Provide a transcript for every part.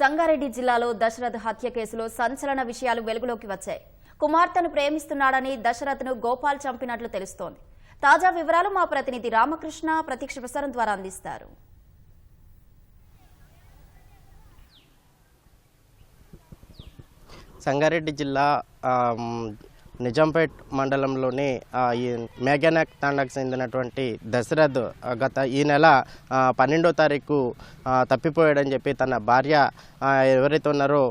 సంగారెడ్డి జిల్లాలో దశరథ్ హత్య కేసులో సంచలన విషయాలు వెలుగులోకి వచ్చాయి. కుమార్తెను ప్రేమిస్తున్నాడని దశరథ్ను గోపాల్ చంపినట్లు తెలుస్తోంది. తాజా వివరాలు మా ప్రతినిధి రామకృష్ణ ప్రత్యక్ష ప్రసారం ద్వారా అందిస్తారు. సంగారెడ్డి జిల్లా నిజాంపేట్ మండలంలోని ఈ మేఘనాక్ తాండాకు చెందినటువంటి దశరథ్ గత ఈ నెల పన్నెండో తారీఖు తప్పిపోయాడని చెప్పి తన భార్య ఎవరైతే ఉన్నారో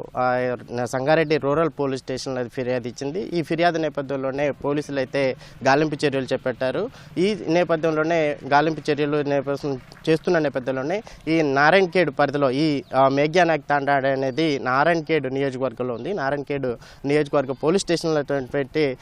సంగారెడ్డి రూరల్ పోలీస్ స్టేషన్లో ఫిర్యాదు ఇచ్చింది. ఈ ఫిర్యాదు నేపథ్యంలోనే పోలీసులు అయితే గాలింపు చర్యలు చేపట్టారు. ఈ నేపథ్యంలోనే గాలింపు చర్యలు నేపథ్యం చేస్తున్న నేపథ్యంలోనే ఈ నారాయణఖేడ్ పరిధిలో ఈ మేఘ్యానాగ్ మేఘ్యానాక్ తాండా అనేది నారాయణఖేడ్ నియోజకవర్గంలో ఉంది. నారాయణఖేడ్ నియోజకవర్గ పోలీస్ స్టేషన్లో పెట్టి అయితే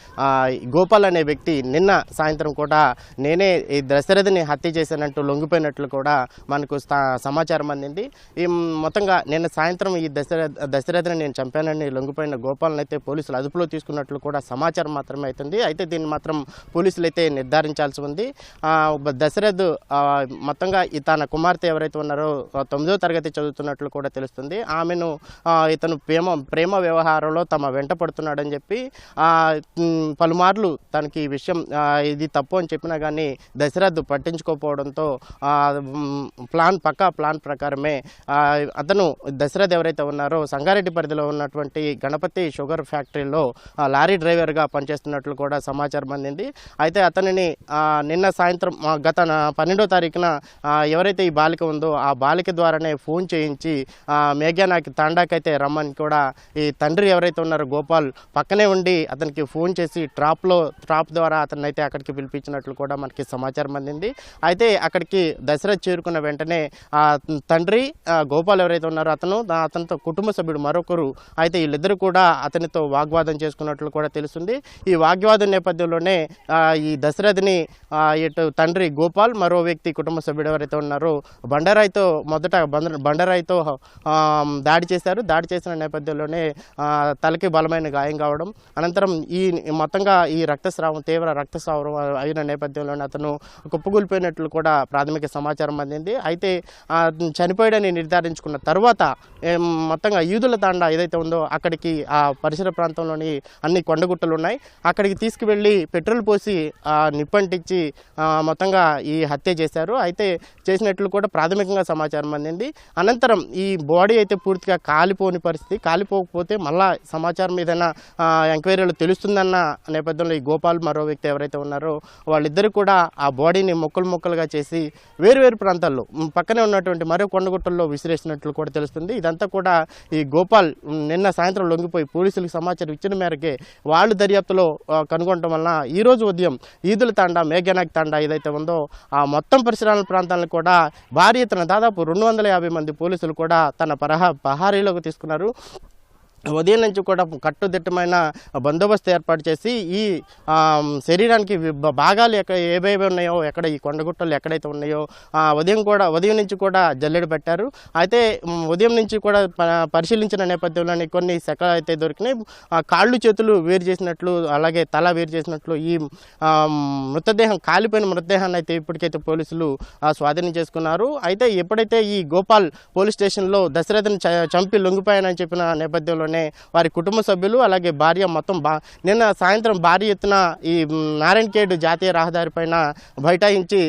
గోపాల్ అనే వ్యక్తి నిన్న సాయంత్రం కూడా నేనే ఈ దశరథిని హత్య చేశానంటూ లొంగిపోయినట్లు కూడా మనకు స్థా- సమాచారం అందింది. ఈ మొత్తంగా నిన్న సాయంత్రం ఈ దశరథ దశరథిని నేను చంపానని లొంగిపోయిన గోపాలను అయితే పోలీసులు అదుపులో తీసుకున్నట్లు కూడా సమాచారం మాత్రమే అవుతుంది. అయితే దీన్ని మాత్రం పోలీసులు అయితే నిర్ధారించాల్సి ఉంది. దశరథ్ మొత్తంగా ఈ తన కుమార్తె ఎవరైతే ఉన్నారో తొమ్మిదో తరగతి చదువుతున్నట్లు కూడా తెలుస్తుంది. ఆమెను ఇతను ప్రేమ ప్రేమ వ్యవహారంలో తమ వెంట పడుతున్నాడని చెప్పి పలుమార్లు తనకి ఈ విషయం ఇది తప్పు అని చెప్పినా కానీ దశరథ్ పట్టించుకోకపోవడంతో ప్లాన్ పక్కా ప్లాన్ ప్రకారమే అతను దశరథ్ ఎవరైతే ఉన్నారో సంగారెడ్డి పరిధిలో ఉన్నటువంటి గణపతి షుగర్ ఫ్యాక్టరీలో లారీ డ్రైవర్గా పనిచేస్తున్నట్లు కూడా సమాచారం అందింది. అయితే అతనిని నిన్న సాయంత్రం గత పన్నెండో తారీఖున ఎవరైతే ఈ బాలిక ఉందో ఆ బాలిక ద్వారానే ఫోన్ చేయించి ఆ, మేఘానాకి తాండాకైతే రమ్మని కూడా ఈ తండ్రి ఎవరైతే ఉన్నారో గోపాల్ పక్కనే ఉండి అతనికి ఫోన్ చేసి ట్రాప్లో ట్రాప్ ద్వారా అతన్ని అయితే అక్కడికి పిలిపించినట్లు కూడా మనకి సమాచారం అందింది. అయితే అక్కడికి దశరథ్ చేరుకున్న వెంటనే ఆ తండ్రి గోపాల్ ఎవరైతే ఉన్నారో అతను అతనితో కుటుంబ సభ్యుడు మరొకరు అయితే వీళ్ళిద్దరూ కూడా అతనితో వాగ్వాదం చేసుకున్నట్లు కూడా తెలుస్తుంది. ఈ వాగ్వాదం నేపథ్యంలోనే ఈ దశరథని ఇటు తండ్రి గోపాల్ మరో వ్యక్తి కుటుంబ సభ్యుడు ఎవరైతే ఉన్నారో బండరాయితో మొదట బండరాయితో దాడి చేశారు. దాడి చేసిన నేపథ్యంలోనే తలకి బలమైన గాయం కావడం అనంతరం ఈ ఈ మొత్తంగా ఈ రక్తస్రావం తీవ్ర రక్తస్రావం అయిన నేపథ్యంలోనే అతను కుప్పకూలిపోయినట్లు కూడా ప్రాథమిక సమాచారం అందింది. అయితే చనిపోయాడని నిర్ధారించుకున్న తర్వాత మొత్తంగా యూదుల తాండా ఏదైతే ఉందో అక్కడికి ఆ పరిసర ప్రాంతంలోని అన్ని కొండగుట్టలు ఉన్నాయి అక్కడికి తీసుకువెళ్ళి పెట్రోల్ పోసి నిప్పంటించి మొత్తంగా ఈ హత్య చేశారు. అయితే చేసినట్లు కూడా ప్రాథమికంగా సమాచారం అందింది. అనంతరం ఈ బాడీ అయితే పూర్తిగా కాలిపోని పరిస్థితి కాలిపోకపోతే మళ్ళా సమాచారం ఏదైనా ఎంక్వైరీలో తెలుస్తుంది? వస్తుందన్న నేపథ్యంలో ఈ గోపాల్ మరో వ్యక్తి ఎవరైతే ఉన్నారో వాళ్ళిద్దరు కూడా ఆ బాడీని ముక్కలు ముక్కలుగా చేసి వేరు వేరు ప్రాంతాల్లో పక్కనే ఉన్నటువంటి మరో కొండగుట్టల్లో విసిరేసినట్లు కూడా తెలుస్తుంది. ఇదంతా కూడా ఈ గోపాల్ నిన్న సాయంత్రం లొంగిపోయి పోలీసులకు సమాచారం ఇచ్చిన మేరకే వాళ్ళు దర్యాప్తులో కనుగొనడం వలన ఈరోజు ఉదయం ఈదుల తాండా మేఘనాగ్ తాండా ఏదైతే ఉందో ఆ మొత్తం పరిసరాల ప్రాంతాలను కూడా భారీ ఎత్తున దాదాపు రెండు వందల యాభై మంది పోలీసులు కూడా తన పరహా పహారీలోకి తీసుకున్నారు. ఉదయం నుంచి కూడా కట్టుదిట్టమైన బందోబస్తు ఏర్పాటు చేసి ఈ శరీరానికి భాగాలు ఎక్కడ ఏవేవి ఉన్నాయో ఎక్కడ ఈ కొండగుట్టలు ఎక్కడైతే ఉన్నాయో ఆ, ఉదయం కూడా ఉదయం నుంచి కూడా జల్లెడు పెట్టారు. అయితే ఉదయం నుంచి కూడా ప- పరిశీలించిన నేపథ్యంలోని కొన్ని శకలు అయితే దొరికినాయి. కాళ్ళు చేతులు వేరు చేసినట్లు అలాగే తల వేరు చేసినట్లు ఈ మృతదేహం కాలిపోయిన మృతదేహాన్ని అయితే ఇప్పటికైతే పోలీసులు స్వాధీనం చేసుకున్నారు. అయితే ఎప్పుడైతే ఈ గోపాల్ పోలీస్ స్టేషన్లో దశరథను చ- చంపి లొంగిపోయానని చెప్పిన నేపథ్యంలో నేపథ్యంలోనే వారి కుటుంబ సభ్యులు అలాగే భార్య మొత్తం బా నిన్న సాయంత్రం భారీ ఎత్తున ఈ నారాయణఖేడ్ జాతీయ రహదారి పైన బైఠాయించి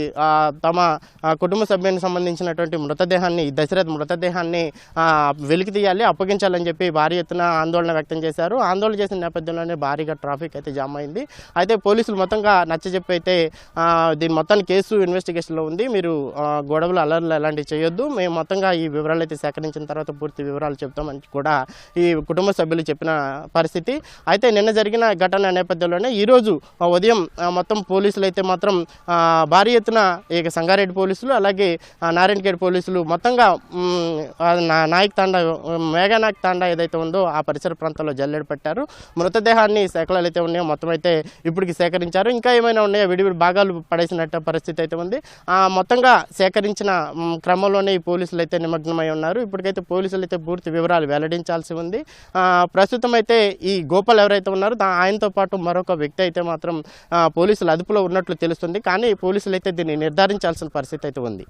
తమ కుటుంబ సభ్యునికి సంబంధించినటువంటి మృతదేహాన్ని ఈ దశరథ్ మృతదేహాన్ని వెలికి తీయాలి అప్పగించాలని చెప్పి భారీ ఎత్తున ఆందోళన వ్యక్తం చేశారు. ఆందోళన చేసిన నేపథ్యంలోనే భారీగా ట్రాఫిక్ అయితే జామ్ అయింది. అయితే పోలీసులు మొత్తంగా నచ్చజెప్పి అయితే దీని మొత్తాన్ని కేసు ఇన్వెస్టిగేషన్లో ఉంది. మీరు గొడవలు అలర్లు అలాంటివి చేయొద్దు. మేము మొత్తంగా ఈ వివరాలు అయితే సేకరించిన తర్వాత పూర్తి వివరాలు చెప్తామని కూడా ఈ కుటుంబ సభ్యులు చెప్పిన పరిస్థితి. అయితే నిన్న జరిగిన ఘటన నేపథ్యంలోనే ఈరోజు ఉదయం మొత్తం పోలీసులు అయితే మాత్రం భారీ ఎత్తున ఇక సంగారెడ్డి పోలీసులు అలాగే ఆ, నారాయణఖేడ్ పోలీసులు మొత్తంగా నా- నాయక్ తాండా మేఘనాయక్ తాండా ఏదైతే ఉందో ఆ పరిసర ప్రాంతాల్లో జల్లెడ పెట్టారు. మృతదేహాన్ని సేకలు అయితే ఉన్నాయో మొత్తం అయితే ఇప్పటికి సేకరించారు. ఇంకా ఏమైనా ఉన్నాయో విడివిడి భాగాలు పడేసినట్టు పరిస్థితి అయితే ఉంది. ఆ, మొత్తంగా సేకరించిన క్రమంలోనే ఈ పోలీసులు అయితే నిమగ్నమై ఉన్నారు. ఇప్పటికైతే పోలీసులు అయితే పూర్తి వివరాలు వెల్లడించాల్సి ఉంది. ప్రస్తుతం అయితే ఈ గోపాల్ ఎవరైతే ఉన్నారో ఆయనతో పాటు మరొక వ్యక్తి అయితే మాత్రం పోలీసులు అదుపులో ఉన్నట్లు తెలుస్తుంది. కానీ పోలీసులు అయితే దీన్ని నిర్ధారించాల్సిన పరిస్థితి అయితే ఉంది.